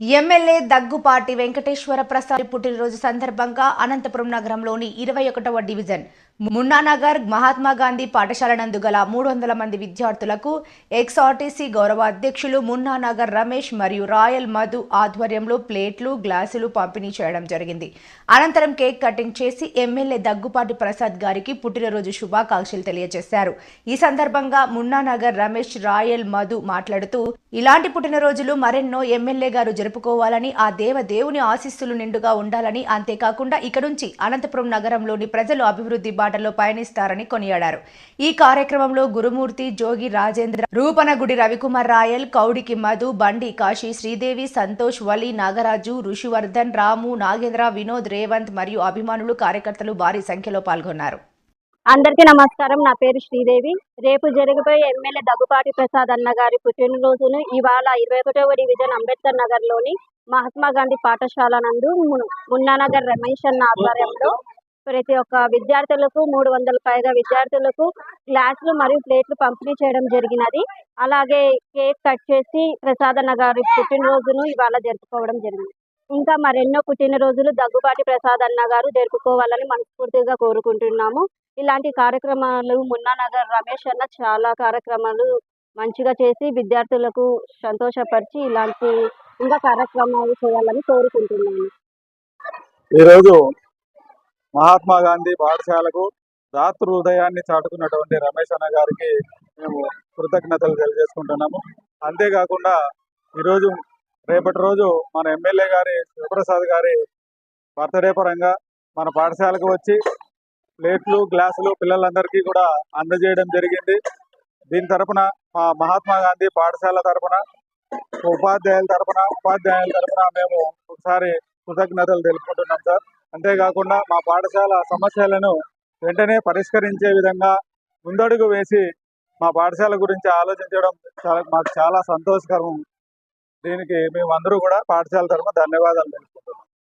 MLA Daggubati Venkateswara Prasad పుట్టినరోజు సందర్భంగా అనంతపురం నగరంలోని ఇరవై ఒకటవ డివిజన్ మున్నానగర్ మహాత్మా గాంధీ పాఠశాల నందు గల మూడు వందల మంది విద్యార్థులకు ఎక్స్ఆర్టీసీ గౌరవ అధ్యక్షులు మున్నానగర్ రమేష్ మరియు రాయల్ మధు ఆధ్వర్యంలో ప్లేట్లు గ్లాసులు పంపిణీ చేయడం జరిగింది. అనంతరం కేక్ కటింగ్ చేసి ఎమ్మెల్యే దగ్గుపాటి ప్రసాద్ గారికి పుట్టినరోజు శుభాకాంక్షలు తెలియజేశారు. ఈ సందర్భంగా మున్నానగర్ రమేష్ రాయల్ మధు మాట్లాడుతూ ఇలాంటి పుట్టినరోజులు మరెన్నో ఎమ్మెల్యే గారు జరుపుకోవాలని ఆ దేవ దేవుని ఆశీస్సులు నిండుగా ఉండాలని అంతేకాకుండా ఇక నుంచి అనంతపురం నగరంలోని ప్రజలు అభివృద్ధి బాటలో పయనిస్తారని కొనియాడారు. ఈ కార్యక్రమంలో గురుమూర్తి జోగి రాజేంద్ర రూపనగుడి రవికుమార్ రాయల్ కౌడికి మధు బండి కాశీ శ్రీదేవి సంతోష్ వలి నాగరాజు ఋషివర్ధన్ రాము నాగేంద్ర వినోద్ రేవంత్ మరియు అభిమానులు కార్యకర్తలు భారీ సంఖ్యలో పాల్గొన్నారు. అందరికీ నమస్కారం. నా పేరు శ్రీదేవి. రేపు జరగబోయే ఎమ్మెల్యే దగ్గుపాటి ప్రసాద్ అన్న గారి పుట్టినరోజును ఇవాళ ఇరవై ఒకటవ డివిజన్ అంబేద్కర్ నగర్లోని మహాత్మా గాంధీ పాఠశాల నందు మున్నానగర్ రమేష్ అన్న ఆధ్వర్యంలో ప్రతి ఒక్క విద్యార్థులకు మూడు వందల పైగా విద్యార్థులకు గ్లాసులు మరియు ప్లేట్లు పంపిణీ చేయడం జరిగినది. అలాగే కేక్ కట్ చేసి ప్రసాదన్న గారి పుట్టినరోజును ఇవాళ జరుపుకోవడం జరిగింది. ఇంకా మరెన్నో పుట్టినరోజులు దగ్గుబాటి ప్రసాదన్న గారు జరుపుకోవాలని మనస్ఫూర్తిగా కోరుకుంటున్నాము. ఇలాంటి కార్యక్రమాలు మున్నానగర్ రమేష్ అన్న చాలా కార్యక్రమాలు మంచిగా చేసి విద్యార్థులకు సంతోషపరిచి ఇలాంటి ఇంకా కార్యక్రమాలు చేయాలని కోరుకుంటున్నాను ఈరోజు మహాత్మా గాంధీ పాఠశాలకు రాత్రి ఉదయాన్ని చాటుకున్నటువంటి రమేష్ అన్న గారికి మేము కృతజ్ఞతలు తెలియజేసుకుంటున్నాము. అంతేకాకుండా ఈరోజు రేపటి రోజు మన ఎమ్మెల్యే గారి శివప్రసాద్ గారి బర్త్డే పరంగా మన పాఠశాలకు వచ్చి ప్లేట్లు గ్లాసులు పిల్లలందరికీ కూడా అందజేయడం జరిగింది. దీని తరపున మా మహాత్మా గాంధీ పాఠశాల తరపున ఉపాధ్యాయుల తరపున ఉపాధ్యాయుల తరపున మేము ఒకసారి కృతజ్ఞతలు తెలుపుకుంటున్నాం సార్. అంతేకాకుండా మా పాఠశాల సమస్యలను వెంటనే పరిష్కరించే విధంగా ముందడుగు వేసి మా పాఠశాల గురించి ఆలోచించడం చాలా మాకు చాలా సంతోషకరం. దీనికి మేము అందరూ కూడా పాఠశాల తరఫున ధన్యవాదాలు తెలుసు